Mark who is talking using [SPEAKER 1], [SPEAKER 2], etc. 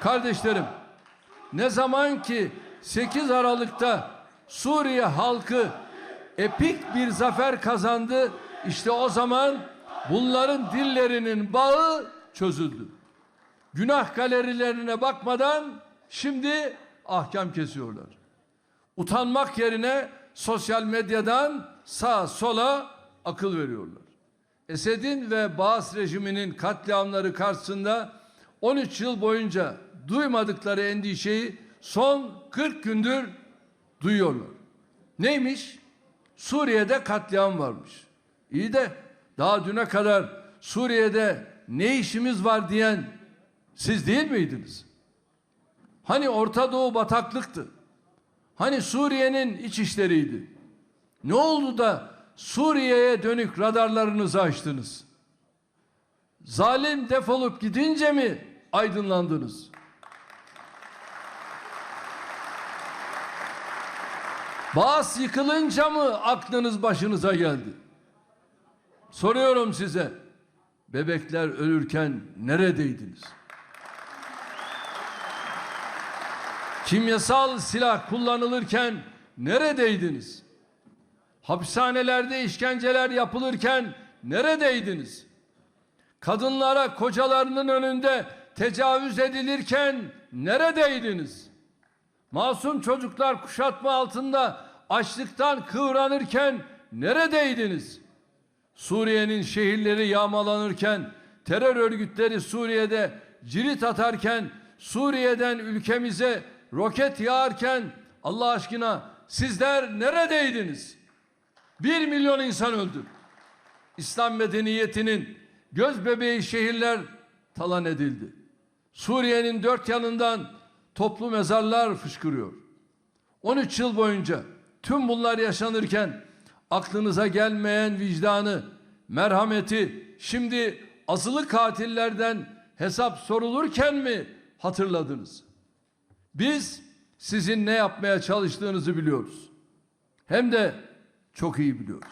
[SPEAKER 1] Kardeşlerim, ne zaman ki 8 Aralık'ta Suriye halkı epik bir zafer kazandı, işte o zaman bunların dillerinin bağı çözüldü. Günah galerilerine bakmadan şimdi ahkam kesiyorlar. Utanmak yerine sosyal medyadan sağa sola akıl veriyorlar. Esed'in ve Baas rejiminin katliamları karşısında 13 yıl boyunca duymadıkları endişeyi son 40 gündür duyuyorlar. Neymiş? Suriye'de katliam varmış. İyi de daha düne kadar Suriye'de ne işimiz var diyen siz değil miydiniz? Hani Orta Doğu bataklıktı? Hani Suriye'nin iç işleriydi? Ne oldu da Suriye'ye dönük radarlarınızı açtınız? Zalim defolup gidince mi aydınlandınız? Bağız yıkılınca mı aklınız başınıza geldi? Soruyorum size. Bebekler ölürken neredeydiniz? Kimyasal silah kullanılırken neredeydiniz? Hapishanelerde işkenceler yapılırken neredeydiniz? Kadınlara kocalarının önünde tecavüz edilirken neredeydiniz? Masum çocuklar kuşatma altında açlıktan kıvranırken neredeydiniz? Suriye'nin şehirleri yağmalanırken, terör örgütleri Suriye'de cirit atarken, Suriye'den ülkemize roket yağarken Allah aşkına sizler neredeydiniz? Bir milyon insan öldü. İslam medeniyetinin göz bebeği şehirler talan edildi. Suriye'nin dört yanından toplu mezarlar fışkırıyor. 13 yıl boyunca tüm bunlar yaşanırken aklınıza gelmeyen vicdanı, merhameti şimdi azılı katillerden hesap sorulurken mi hatırladınız? Biz sizin ne yapmaya çalıştığınızı biliyoruz. Hem de çok iyi biliyoruz.